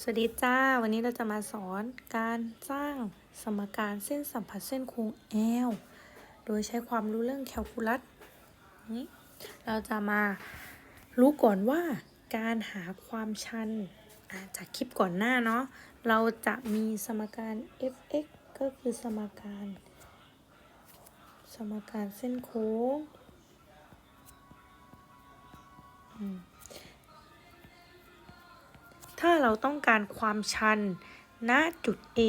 สวัสดีจ้า วันนี้เราจะมาสอนการสร้างสมการเส้นสัมผัสเส้นโค้ง L โดยใช้ความรู้เรื่องแคลคูลัสนี้เราจะมารู้ก่อนว่าการหาความชัน จากคลิปก่อนหน้าเนาะ เราจะมีสมการ f(x) ก็คือสมการ สมการเส้นโค้งอืม ถ้าเราต้องการความชันณจุด A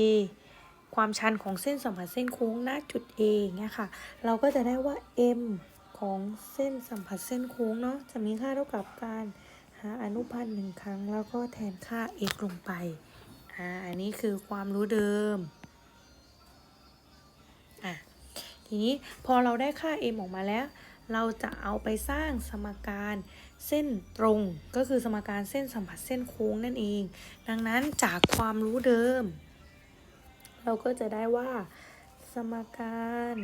ความชันของเส้นสัมผัสเส้นโค้งณจุด A เนี่ยค่ะ เราก็จะได้ว่า m ของเส้นสัมผัสเส้นโค้งเนาะจะมีค่าเท่ากับการหาอนุพันธ์หนึ่งครั้ง แล้วก็แทนค่า x ลงไป อ่า อันนี้คือความรู้เดิม อะ ทีนี้พอเราได้ค่า m ออกมาแล้ว เราจะเอาไปสร้างสมการ เส้นตรงก็คือสมการเส้นสัมผัสเส้นโค้งนั่นเอง ดังนั้นจากความรู้เดิม เราก็จะได้ว่า สมการ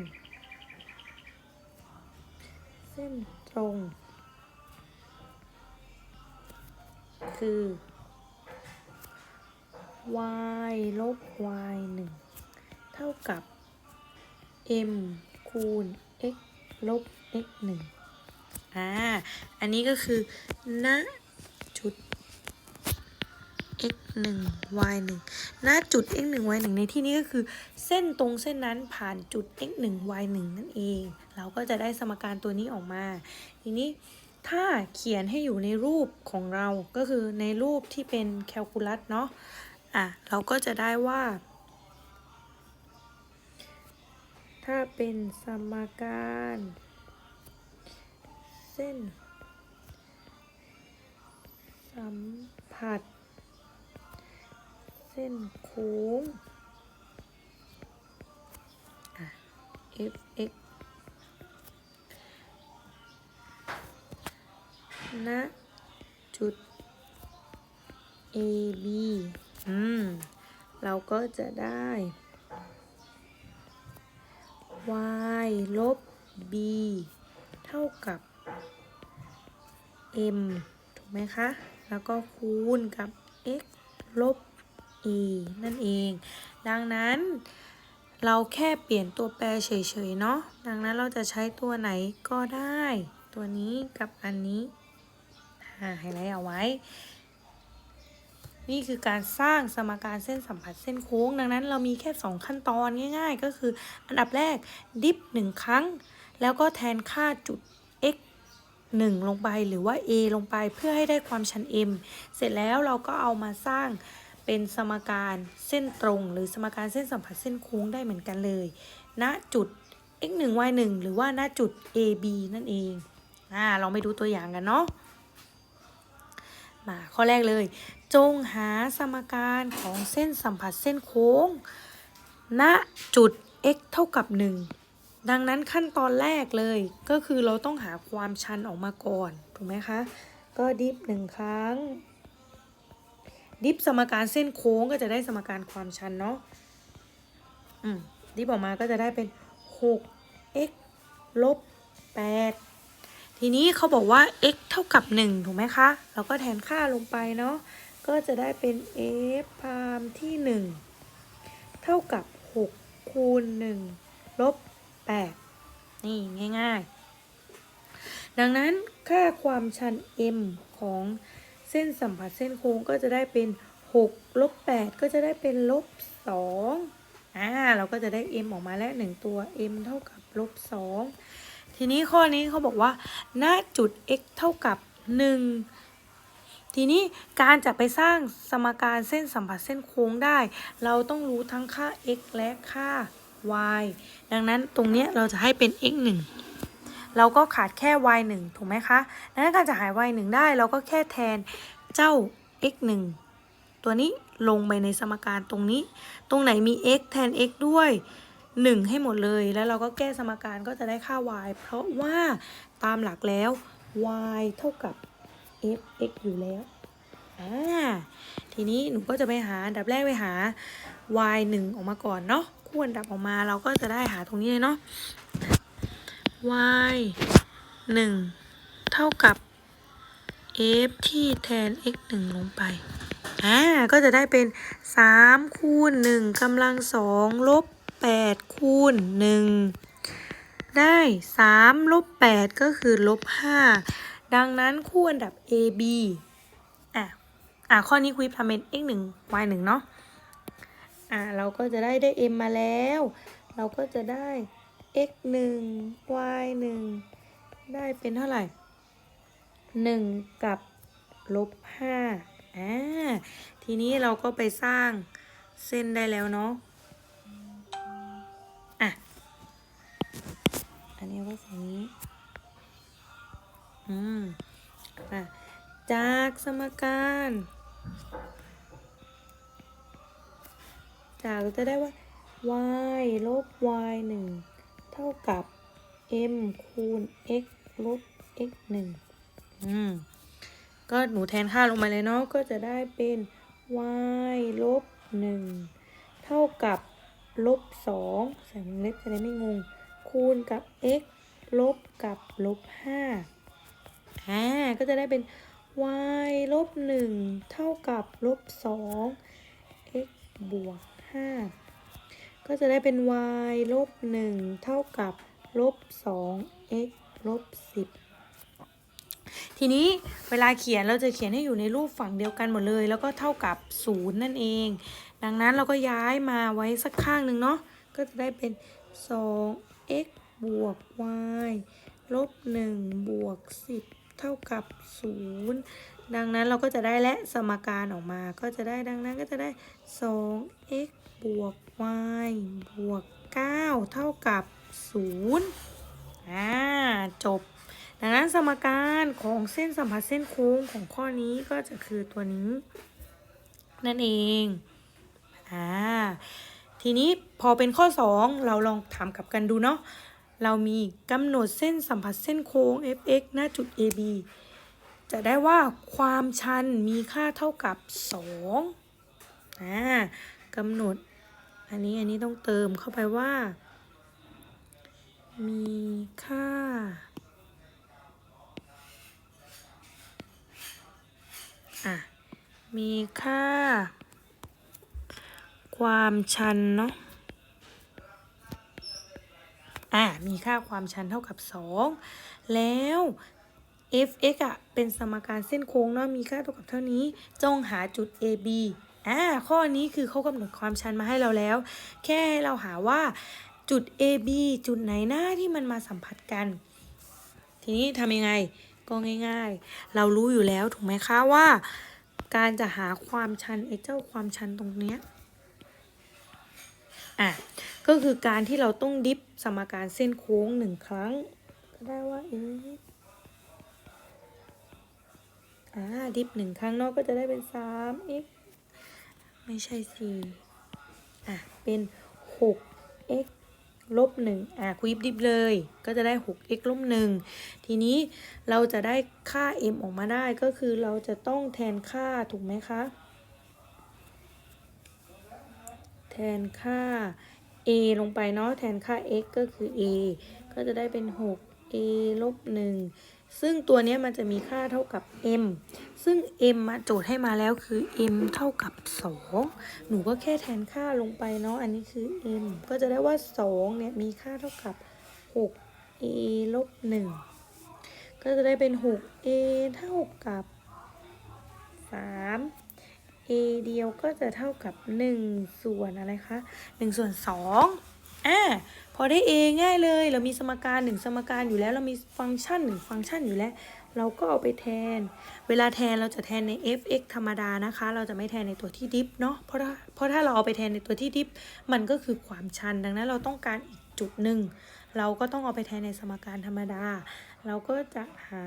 เส้นตรง คือ y ลบ y 1 เท่ากับ m คูณ x ลบ x 1 อ่า อันนี้ก็คือณจุด x 1 y 1ณจุด x 1 y 1ในที่นี้ก็คือเส้นตรงเส้นนั้นผ่านจุด x 1 y 1นั่นเอง เราก็จะได้สมการตัวนี้ออกมา ทีนี้ถ้าเขียนให้อยู่ในรูปของเราก็คือในรูปที่เป็นแคลคูลัสเนาะ อะ เราก็จะได้ว่า ถ้าเป็นสมการ เส้น สัมผัส เส้นโค้ง f x ณจุด a b อืม เราก็จะได้ y ลบ b เท่ากับ m ถูกไหมคะ แล้วก็คูณกับ x ลบ e นั่นเอง ดังนั้นเราแค่เปลี่ยนตัวแปรเฉยๆ เนาะ ดังนั้นเราจะใช้ตัวไหนก็ได้ ตัวนี้กับอันนี้อ่าให้ไลท์เอาไว้ นี่คือการสร้างสมการเส้นสัมผัสเส้นโค้ง ดังนั้นเรามีแค่ 2 ขั้นตอนง่าย ๆ ก็คืออันดับแรกดิฟ1ครั้ง แล้วก็แทนค่าจุด x 1 ลงไปหรือว่า a ลงไปเพื่อให้ได้ความชัน m เสร็จแล้วเราก็เอามาสร้างเป็นสมการเส้นตรง หรือสมการเส้นสัมผัสเส้นโค้งได้เหมือนกันเลยณจุด x 1 y 1หรือว่าณจุด a b นั่นเองอ่าเราไปดูตัวอย่างกันเนาะมาข้อแรกเลย จงหาสมการของเส้นสัมผัสเส้นโค้ง ณจุด x เท่ากับ 1 ดังนั้นขั้นตอนแรกเลยก็คือเราต้องหาความชันออกมาก่อน ถูกไหมคะ ก็ดิฟหนึ่งครั้ง ดิฟสมการเส้นโค้งก็จะได้สมการความชันเนาะอืมดิฟออกมาก็จะได้เป็น 6x ลบ 8 ทีนี้เขาบอกว่า x เท่ากับ 1 ถูกไหมคะ เราก็แทนค่าลงไปเนาะก็จะได้เป็น f พามที่ 1 เท่ากับ 6 คูณ 1 ลบ 8 นี่ง่าย ๆ ดังนั้นค่าความชัน m ของเส้นสัมผัสเส้นโค้งก็จะได้เป็น6ลบ8ก็จะได้เป็นลบ2อ่าเราก็จะได้ m ออกมาแล้ว 1 ตัว m เท่ากับลบ2ทีนี้ข้อนี้เขาบอกว่า ณจุด x เท่ากับ 1ทีนี้การจะไปสร้างสมการเส้นสัมผัสเส้นโค้งได้ เราต้องรู้ทั้งค่า x และค่า y ดังนั้นตรงเนี้ยเราจะให้เป็น x 1เราก็ขาดแค่ y 1ถูกไหมคะ ดังนั้นการจะหา y 1ได้เราก็แค่แทนเจ้า x 1ตัวนี้ลงไปในสมการตรงนี้ ตรงไหนมี x แทน x ด้วย 1 ให้หมดเลย แล้วเราก็แก้สมการก็จะได้ค่า y เพราะว่าตามหลักแล้ว y เท่ากับ f(x) อยู่แล้วอ่าทีนี้หนูก็จะไปหา อันดับแรกไปหา y 1ออกมาก่อนเนาะ คู่อันดับออกมาเราก็จะได้หาตรงนี้เลยเนาะ y 1 เท่ากับ f ที่แทน x 1 ลงไป อ่า ก็จะได้เป็นสามคูณหนึ่งกำลังสองลบแปดคูณหนึ่งได้สามลบแปดก็คือ ลบห้าดังนั้นคู่อันดับ a b อะ อะ ข้อนี้คุยทำเป็น x หนึ่ง y หนึ่งเนาะ อะเราก็จะได้ได้ m มาแล้ว เราก็จะได้ x หนึ่ง y หนึ่งได้เป็นเท่าไหร่หนึ่งกับลบห้าอ่าทีนี้เราก็ไปสร้างเส้นได้แล้วเนาะอะ อันนี้ว่าสีนี้ อืม อะ จากสมการ จากเราจะได้ว่า y ลบ y หนึ่งเท่ากับ m คูณ x ลบ x หนึ่งอืม ก็หนูแทนค่าลงมาเลยเนาะ ก็จะได้เป็น y ลบหนึ่งเท่ากับลบสองใส่วงเล็บจะได้ไม่งง คูณกับ x ลบกับลบห้าอ่า ก็จะได้เป็น y ลบหนึ่งเท่ากับลบสอง x บวก ห้าก็จะได้เป็น y ลบหนึ่งเท่ากับลบสอง x ลบสิบทีนี้เวลาเขียนเราจะเขียนให้อยู่ในรูปฝั่งเดียวกันหมดเลย แล้วก็เท่ากับศูนย์นั่นเอง ดังนั้นเราก็ย้ายมาไว้สักข้างหนึ่งเนาะก็จะได้เป็น 2x บวก y ลบ1บวก10เท่ากับ0ดังนั้นเราก็จะได้และสมการออกมา ก็จะได้ดังนั้นก็จะได้ 2x บวก y บวก 9 เท่ากับ0อ่าจบ ดังนั้นสมการของเส้นสัมผัสเส้นโค้งของข้อนี้ก็จะคือตัวนี้ นั่นเองอ่าทีนี้พอเป็นข้อ 2 เราลองถามกลับกันดูเนาะเรามีกำหนดเส้นสัมผัสเส้นโค้ง fx หน้าจุด ab จะได้ว่าความชันมีค่าเท่ากับ2อ่ากำหนด อันนี้อันนี้ต้องเติมเข้าไปว่า มีค่า อะ มีค่า ความชันเนาะอะมีค่าความชันเท่ากับ 2 แล้ว f(x) อะ เป็นสมการเส้นโค้งเนาะ มีค่าเท่ากับเท่านี้ จงหาจุด AB อ่าข้อนี้คือเขากำหนดความชันมาให้เราแล้ว แค่เราหาว่าจุด AB จุดไหนหน้าที่มันมาสัมผัสกัน ทีนี้ทำยังไงก็ง่าย ๆ เรารู้อยู่แล้วถูกไหมคะว่า การจะหาความชันไอ้เจ้าความชันตรงเนี้ยอะก็คือการที่เราต้องดิฟสมการเส้นโค้งหนึ่งครั้ง ก็ได้ว่า x อ่าดิฟหนึ่งครั้งเนอกก็จะได้เป็น 3x ไม่ใช่4อะ เป็น 6x ลบ1อะคุยดิฟเลย ก็จะได้ 6x ลบ1ทีนี้เราจะได้ค่า m ออกมาได้ก็คือเราจะต้องแทนค่าถูกไหมคะ แทนค่า a ลงไปเนาะแทนค่า x ก็คือ a ก็จะได้เป็น a ลบ1ซึ่งตัวนี้มันจะมีค่าเท่ากับ m ซึ่ง m มาโจทย์ให้มาแล้วคือ m เท่ากับ 2 หนูก็แค่แทนค่าลงไปเนาะ อันนี้คือ m ก็จะได้ว่า 2 เนี่ยมีค่าเท่ากับ 6a ลบ1ก็จะได้เป็น 6a เท่ากับ 3 a เดียวก็จะเท่ากับ 1 ส่วนอะไรคะ 1 ส่วน 2 อ่าพอได้ a ง่ายเลย เรามีสมการ1สมการอยู่แล้ว เรามีฟังก์ชัน1ฟังก์ชันอยู่แล้ว เราก็เอาไปแทน เวลาแทนเราจะแทนใน f(x) ธรรมดานะคะ เราจะไม่แทนในตัวที่ดิฟเนาะเพราะถ้าเพราะถ้าเราเอาไปแทนในตัวที่ดิฟมันก็คือความชันดังนั้นเราต้องการอีกจุดหนึ่งเราก็ต้องเอาไปแทนในสมการธรรมดา เราก็จะหา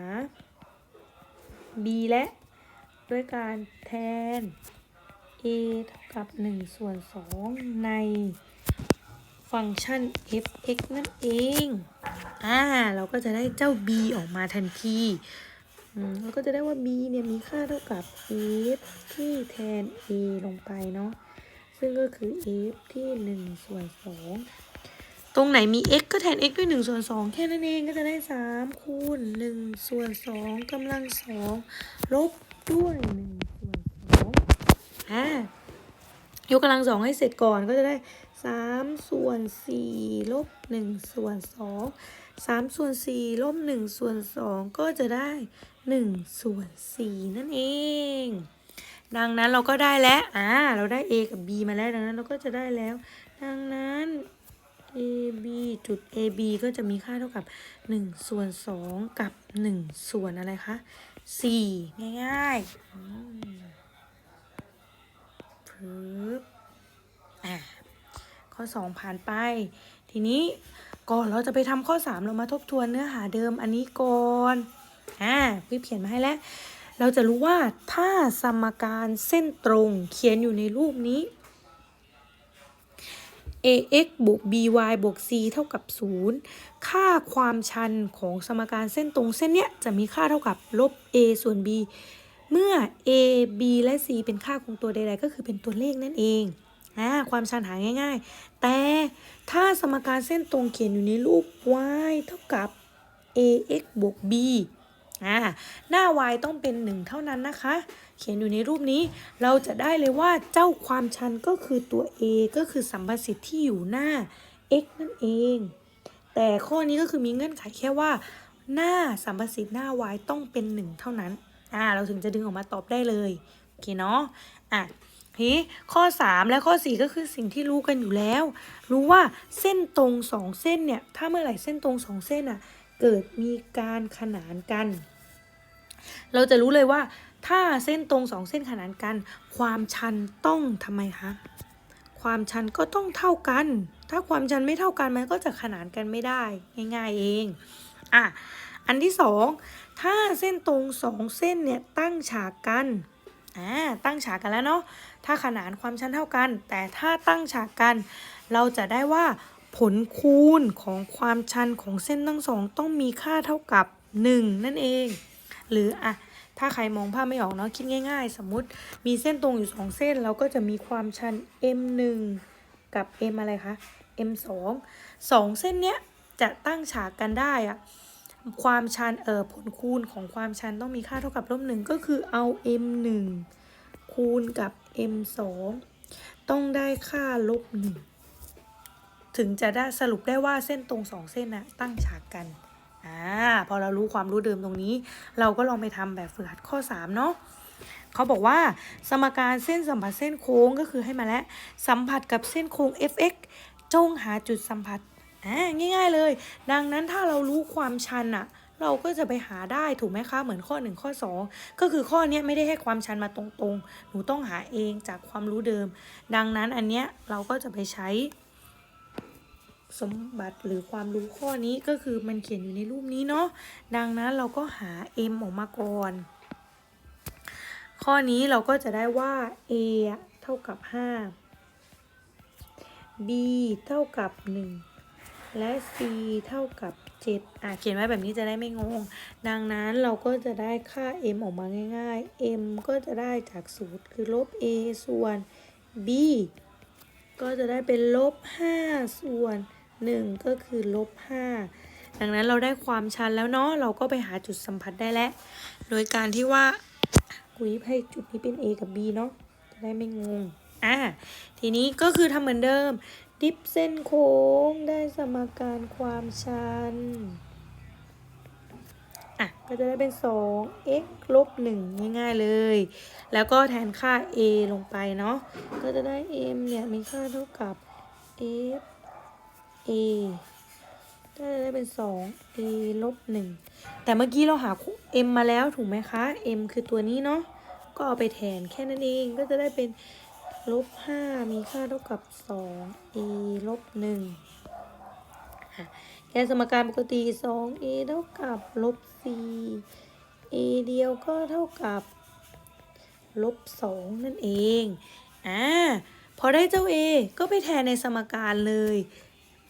b และ ด้วยการแทน a เท่ากับ1ส่วน2ใน ฟังก์ชัน f(x) นั่นเอง อ่า เราก็จะได้เจ้า b ออกมาทันทีอืมเราก็จะได้ว่า b เนี่ยมีค่าเท่ากับ f ที่แทน a ลงไปเนาะ ซึ่งก็คือ f ที่1ส่วน2ตรงไหนมี x ก็แทน x ด้วย1ส่วน2แค่นั้นเองก็จะได้3คูณ1ส่วน2กำลัง2ลบด้วย1ส่วน2ยกกำลังสองให้เสร็จก่อนก็จะได้ สามส่วนสี่ลบหนึ่งส่วนสองสามส่วนสี่ลบหนึ่งส่วนสองก็จะได้หนึ่งส่วนสี่นั่นเอง ดังนั้นเราก็ได้แล้ว อ่า เราได้ a กับ b มาแล้ว ดังนั้นเราก็จะได้แล้ว ดังนั้น a b จุด a b ก็จะมีค่าเท่ากับ 1 ส่วน 2 กับ 1 ส่วนอะไรคะ 4 ง่ายๆปึ๊บอะ ข้อ 2 ผ่านไป ทีนี้ก่อนเราจะไปทำข้อ 3 เรามาทบทวนเนื้อหาเดิมอันนี้ก่อนอ่าพี่เขียนมาให้แล้ว เราจะรู้ว่าถ้าสมการเส้นตรงเขียนอยู่ในรูปนี้ ax บวก by บวก c เท่ากับ 0 ค่าความชันของสมการเส้นตรงเส้นเนี้ยจะมีค่าเท่ากับลบ a ส่วน b เมื่อ a b และ c เป็นค่าคงตัวใดๆ ก็คือเป็นตัวเลขนั่นเอง อ่าความชันหาง่ายๆ แต่ถ้าสมการเส้นตรงเขียนอยู่ในรูป y เท่ากับ ax บวก b อ่าหน้า y ต้องเป็น 1 เท่านั้นนะคะ เขียนอยู่ในรูปนี้ เราจะได้เลยว่าเจ้าความชันก็คือตัว a ก็คือสัมประสิทธิ์ที่อยู่หน้า x นั่นเอง แต่ข้อนี้ก็คือมีเงื่อนไขแค่ว่า หน้าสัมประสิทธิ์หน้า y ต้องเป็น 1 เท่านั้น อ่า เราถึงจะดึงออกมาตอบได้เลย โอเคเนาะ อะ ทีนี้ข้อ 3 และข้อ 4 ก็คือสิ่งที่รู้กันอยู่แล้ว รู้ว่าเส้นตรง 2 เส้นเนี่ย ถ้าเมื่อไหร่เส้นตรง 2 เส้นอะ เกิดมีการขนานกัน เราจะรู้เลยว่า ถ้าเส้นตรงสองเส้นขนานกัน ความชันต้องทำไมคะ ความชันก็ต้องเท่ากัน ถ้าความชันไม่เท่ากันมันก็จะขนานกันไม่ได้ ง่าย ๆ เอง อะ อันที่สองถ้าเส้นตรงสองเส้นเนี่ยตั้งฉากกัน อ่า ตั้งฉากกันแล้วเนาะ ถ้าขนานความชันเท่ากัน แต่ถ้าตั้งฉากกัน เราจะได้ว่าผลคูณของความชันของเส้นทั้งสองต้องมีค่าเท่ากับ 1 นั่นเอง หรืออะถ้าใครมองภาพไม่ออกเนาะคิดง่าย ๆ สมมุติมีเส้นตรงอยู่ 2 เส้น เราก็จะมีความชัน m 1 กับ m อะไรคะ m 2 2 เส้นเนี้ยจะตั้งฉากกันได้อะความชันเอ่อผลคูณของความชันต้องมีค่าเท่ากับลบหนึ่งก็คือเอา m 1 คูณกับ m 2ต้องได้ค่าลบหนึ่งถึงจะได้สรุปได้ว่าเส้นตรงสองเส้นนะตั้งฉากกันอ่าพอเรารู้ความรู้เดิมตรงนี้ เราก็ลองไปทำแบบฝึกหัดข้อ 3 เนาะเขาบอกว่าสมการเส้นสัมผัสเส้นโค้งก็คือให้มาแล้วสัมผัสกับเส้นโค้ง fx จงหาจุดสัมผัสอ่าง่าย ๆเลย ดังนั้นถ้าเรารู้ความชันอะ เราก็จะไปหาได้ถูกไหมคะเหมือนข้อ 1 ข้อ 2 ก็คือข้อนี้ไม่ได้ให้ความชันมาตรงๆ หนูต้องหาเองจากความรู้เดิม ดังนั้นอันเนี้ยเราก็จะไปใช้ สมบัติหรือความรู้ข้อนี้ก็คือมันเขียนอยู่ในรูปนี้เนาะดังนั้นเราก็หา m ออกมาก่อน ข้อนี้เราก็จะได้ว่า a อเท่ากับ 5 b เท่ากับ 1 และ c เท่ากับ 7อะเขียนไว้แบบนี้จะได้ไม่งง ดังนั้นเราก็จะได้ค่า m ออกมาง่ายๆ m ก็จะได้จากสูตรคือลบ a ส่วน b ก็จะได้เป็นลบ 5 ส่วน 1 ก็คือลบ 5 ดังนั้นเราได้ความชันแล้วเนาะเราก็ไปหาจุดสัมผัสได้แล้ว โดยการที่ว่ากุยให้จุดนี้เป็น A กับ B เนาะจะได้ไม่งงอะทีนี้ก็คือทำเหมือนเดิม ดิฟเส้นโค้งได้สมการความชัน อะ ก็จะได้เป็น 2 x ลบ 1 ง่ายๆเลย แล้วก็แทนค่า a ลงไปเนาะ ก็จะได้ m เนี่ย มีค่าเท่ากับ f a ก็จะได้เป็น 2 a ลบ 1 แต่เมื่อกี้เราหา m มาแล้วถูกไหมคะ m คือตัวนี้เนาะ ก็เอาไปแทนแค่นั้นเอง ก็จะได้เป็น ลบ5มีค่าเท่ากับ2 a ลบ1อะแกนสมการปกติ2 a เท่ากับลบ4 a เดียวก็เท่ากับลบ2นั่นเอง อ่า พอได้เจ้า a ก็ไปแทนในสมการเลย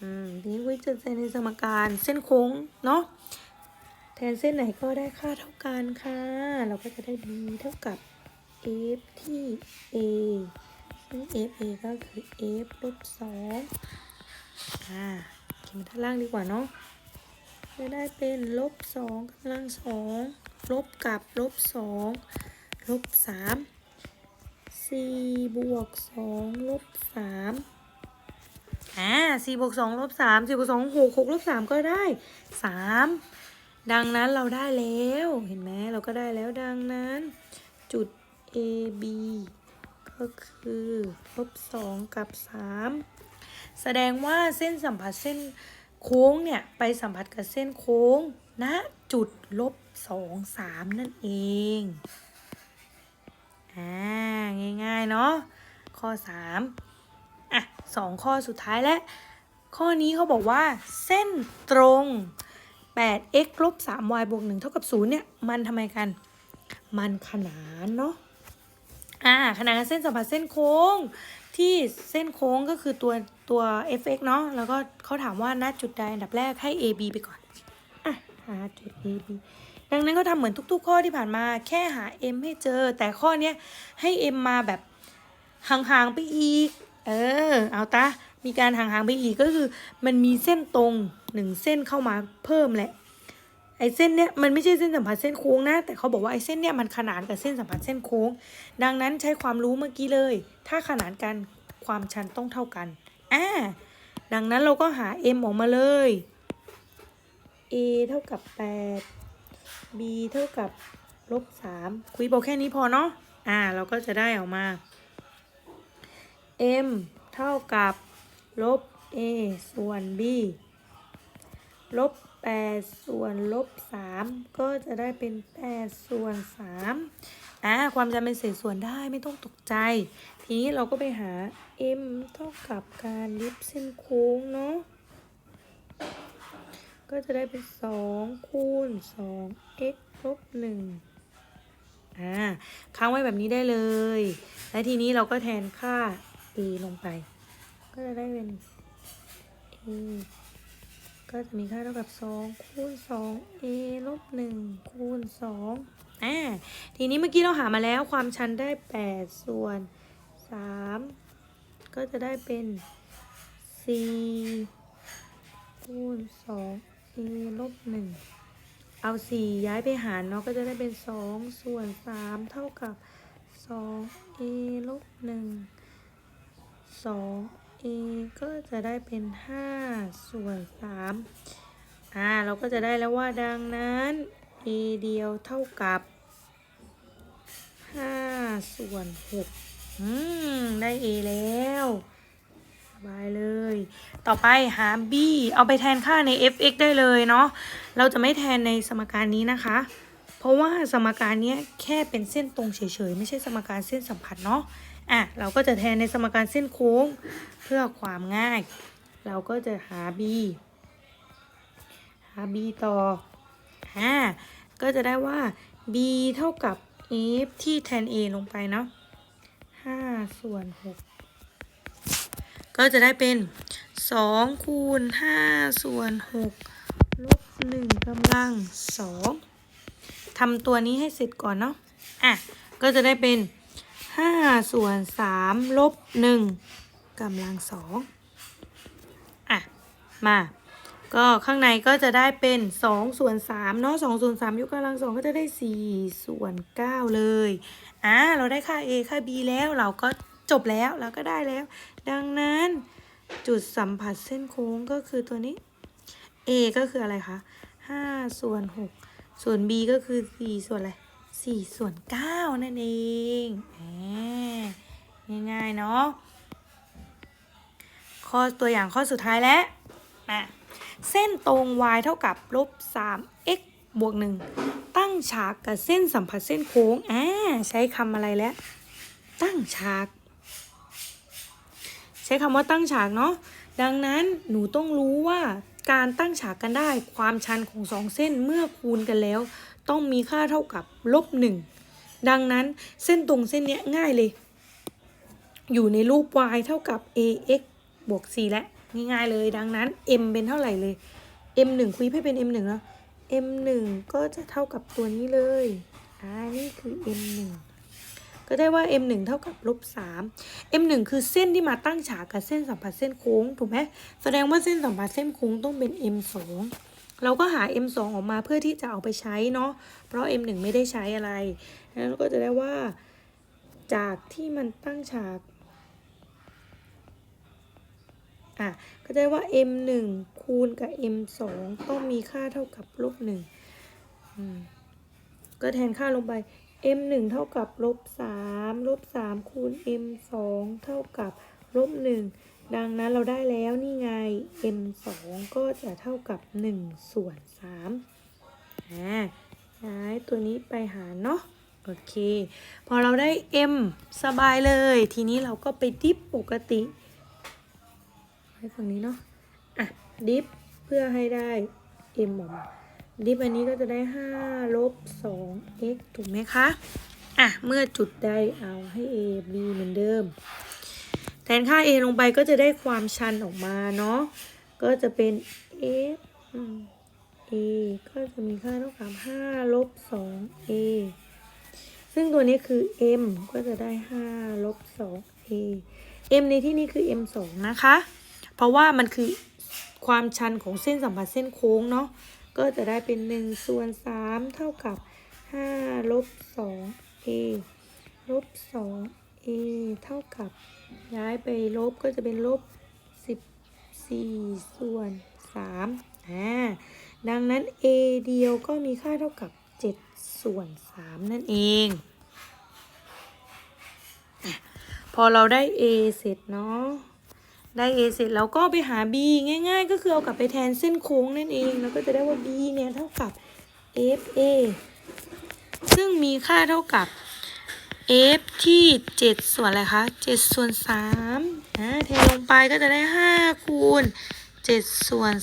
อืม ทีนี้วิจะแทนในสมการเส้นโค้ง เนาะ แทนเส้นไหนก็ได้ค่าเท่ากันค่ะ เราก็จะได้ b เท่ากับ f ที่ a ซึ่ง f a ก็คือ f ลบสองอ่าเขียนด้านล่างดีกว่าเนาะจะได้เป็นลบสองกำลังสองลบกับลบสองลบสามสี่บวกสองลบสามอ่าสี่บวกสองลบสามสี่บวกสองหกหกลบสามก็ได้สามดังนั้นเราได้แล้ว เห็นไหมเราก็ได้แล้วดังนั้น จุด A B ก็คือลบสองกับสามแสดงว่าเส้นสัมผัสเส้นโค้งเนี่ย ไปสัมผัสกับเส้นโค้งณนะจุดลบสองสามนั่นเอง อ่า ง่ายๆ เนาะข้อ3อะสองข้อสุดท้ายและ ข้อนี้เขาบอกว่า เส้นตรง 8x ลบ 3y บวก 1 เท่ากับ 0 เนี่ย มันทำไมกัน มันขนานเนาะ อ่าขนานกับเส้นสัมผัสเส้นโค้งที่เส้นโค้งก็คือตัวตัว fx เนาะแล้วก็เขาถามว่าณจุดใดอันดับแรกให้ ab ไปก่อนอะหาจุด ab ดังนั้นก็ทำเหมือนทุก ๆ ข้อที่ผ่านมาแค่หา m ให้เจอ แต่ข้อเนี้ยให้ m มาแบบห่างๆไปอีก เออ เอาตามีการห่างๆไปอีกก็คือ มันมีเส้นตรงหนึ่งเส้นเข้ามาเพิ่มแหละ ไอ้เส้นเนี้ยมันไม่ใช่เส้นสัมผัสเส้นโค้งนะ แต่เขาบอกว่าไอ้เส้นเนี้ยมันขนานกับเส้นสัมผัสเส้นโค้ง ดังนั้นใช้ความรู้เมื่อกี้เลย ถ้าขนานกันความชันต้องเท่ากันอ่าดังนั้นเราก็หา m ออกมาเลย a เท่ากับ 8 b เท่ากับลบ3คุยบอกแค่นี้พอเนาะอ่า เราก็จะได้ออกมา m เท่ากับลบ a ส่วน b ลบ8ส่วนลบ3ก็จะได้เป็น8ส่วน3อ่าความจำเป็นเศษส่วนได้ไม่ต้องตกใจ ทีนี้เราก็ไปหา m เท่ากับการเย็บเส้นโค้งเนาะก็จะได้เป็นสองคูณสอง x ลบหนึ่งอ่าค้างไว้แบบนี้ได้เลย และทีนี้เราก็แทนค่า a ลงไป ก็จะได้เป็น a ก็จะมีค่าเท่ากับสองคูณสอง a ลบหนึ่งคูณสองอ่าทีนี้เมื่อกี้เราหามาแล้วความชันได้แปดส่วนสามก็จะได้เป็นสี่คูณสอง a ลบหนึ่งเอาสี่ย้ายไปหารเนาะก็จะได้เป็นสองส่วนสามเท่ากับสอง a ลบหนึ่งสอง a ก็จะได้เป็นห้าส่วนสามอ่า เราก็จะได้แล้วว่าดังนั้น a เดียวเท่ากับห้าส่วนหกอืม ได้ a แล้วสบายเลย ต่อไปหา b เอาไปแทนค่าใน fx ได้เลยเนาะ เราจะไม่แทนในสมการนี้นะคะ เพราะว่าสมการนี้แค่เป็นเส้นตรงเฉยๆ ไม่ใช่สมการเส้นสัมผัสเนาะอะเราก็จะแทนในสมการเส้นโค้งเพื่อความง่าย เราก็จะหา b หา b ต่ออ่าก็จะได้ว่า b เท่ากับ f ที่แทน a ลงไปเนาะห้าส่วนหกก็จะได้เป็นสองคูณห้าส่วนหกลบหนึ่งกำลังสอง ทำตัวนี้ให้เสร็จก่อนเนาะอะก็จะได้เป็นห้าส่วนสามลบหนึ่งกำลังสองอะมาก็ข้างในก็จะได้เป็นสองส่วนสามเนาะสองส่วนสามยกกำลังสองก็จะได้สี่ส่วนเก้าเลยอ่าเราได้ค่า a ค่า b แล้วเราก็จบแล้วเราก็ได้แล้ว ดังนั้นจุดสัมผัสเส้นโค้งก็คือตัวนี้ a ก็คืออะไรคะห้าส่วนหก ส่วน b ก็คือสี่ส่วนอะไรสี่ส่วนเก้านั่นเองแหมง่ายๆเนาะข้อตัวอย่างข้อสุดท้ายแล้วมาเส้นตรง y เท่ากับลบ3 x บวก 1 ตั้งฉากกับเส้นสัมผัสเส้นโค้งอ่าใช้คำอะไรแล้ว ตั้งฉาก ใช้คำว่าตั้งฉากเนาะดังนั้นหนูต้องรู้ว่า การตั้งฉากกันได้ความชันของสองเส้นเมื่อคูณกันแล้ว ต้องมีค่าเท่ากับลบหนึ่งดังนั้นเส้นตรงเส้นเนี้ยง่ายเลย อยู่ในรูป y เท่ากับ ax บวก c และง่ายๆเลยดังนั้น m เป็นเท่าไหร่เลย m 1คุยให้เป็น m 1แล้ว m 1ก็จะเท่ากับตัวนี้เลยอ่านี่คือ m 1 ก็ได้ว่า m 1เท่ากับลบ3 m 1คือเส้นที่มาตั้งฉากกับเส้นสัมผัสเส้นโค้งถูกไหมแสดงว่าเส้นสัมผัสเส้นโค้งต้องเป็น m 2เราก็หา m 2ออกมาเพื่อที่จะเอาไปใช้เนาะเพราะ m 1ไม่ได้ใช้อะไรแล้วก็จะได้ว่า จากที่มันตั้งฉากอะก็ได้ว่า m 1คูณกับ m 2ต้องมีค่าเท่ากับลบ1อืมก็แทนค่าลงไป m 1เท่ากับลบ3ลบ3คูณ m 2เท่ากับลบ1ดังนั้นเราได้แล้วนี่ไง m 2ก็จะเท่ากับ1ส่วน3อ่าย้ายตัวนี้ไปหารเนาะโอเค พอเราได้ m สบายเลย ทีนี้เราก็ไปดิฟปกติให้ฝั่งนี้เนาะอะดิฟเพื่อให้ได้ m ออกมา ดิฟอันนี้ก็จะได้5ลบ2 x ถูกไหมคะ อะ เมื่อจุดใดเอาให้ a b เหมือนเดิม แทนค่า a ลงไปก็จะได้ความชันออกมาเนาะ ก็จะเป็น f อืม a ก็จะมีค่าเท่ากับ5ลบ2 a ซึ่งตัวนี้คือ m ก็จะได้5ลบ2 a m ในที่นี้คือ m 2นะคะ เพราะว่ามันคือความชันของเส้นสัมผัสเส้นโค้งเนาะ ก็จะได้เป็น 1 ส่วน 3 เท่ากับ 5 ลบ 2 a ลบ 2 a เท่ากับ ย้ายไปลบก็จะเป็นลบ 14 ส่วน 3 อ่า ดังนั้น a เดียวก็มีค่าเท่ากับ 7 ส่วน 3 นั่นเองพอเราได้ a เสร็จเนาะ ได้ a เสร็จเราก็ไปหา b ง่าย ๆ ก็คือเอากลับไปแทนเส้นโค้งนั่นเอง แล้วก็จะได้ว่า b เนี่ยเท่ากับ f a ซึ่งมีค่าเท่ากับ f ที่ 7 ส่วนอะไรคะ7ส่วน3อ่าเทลงไปก็จะได้ 5 คูณ 7 ส่วน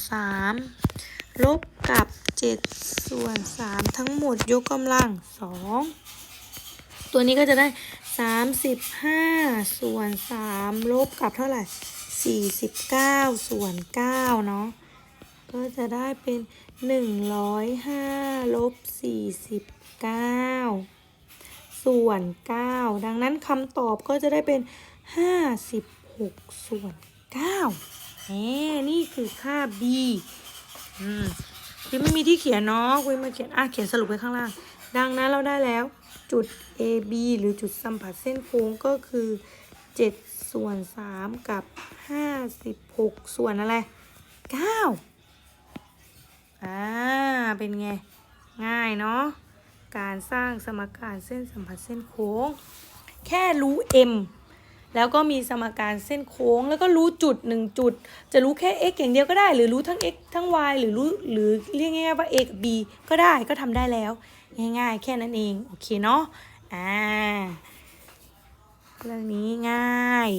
3 ลบกับ 7 ส่วน 3 ทั้งหมดยกกำลัง 2 ตัวนี้ก็จะได้ 35 ส่วน 3 ลบกับเท่าไหร่ 49 ส่วน 9 เนาะ ก็จะได้เป็น 105ลบ49 ส่วน 9 ดังนั้นคำตอบก็จะได้เป็น 56 ส่วน9แหมนี่คือค่า b อืมคือไม่มีที่เขียนเนาะคุยมาเขียน อะ เขียนสรุปไว้ข้างล่าง ดังนั้นเราได้แล้วจุด A B หรือจุดสัมผัสเส้นโค้งก็คือ 7 ส่วน 3 กับ 56 ส่วนอะไร 9 อ่า เป็นไง ง่ายเนาะ การสร้างสมการเส้นสัมผัสเส้นโค้ง แค่รู้ m แล้วก็มีสมการเส้นโค้ง แล้วก็รู้จุดหนึ่งจุด จะรู้แค่ x อย่างเดียวก็ได้ หรือรู้ทั้ง x ทั้ง y หรือรู้หรือเรียกง่ายๆว่า a กับ b ก็ได้ก็ทำได้แล้ว ง่ายๆ แค่นั้นเอง โอเคเนาะ อ่า เรื่องนี้ง่าย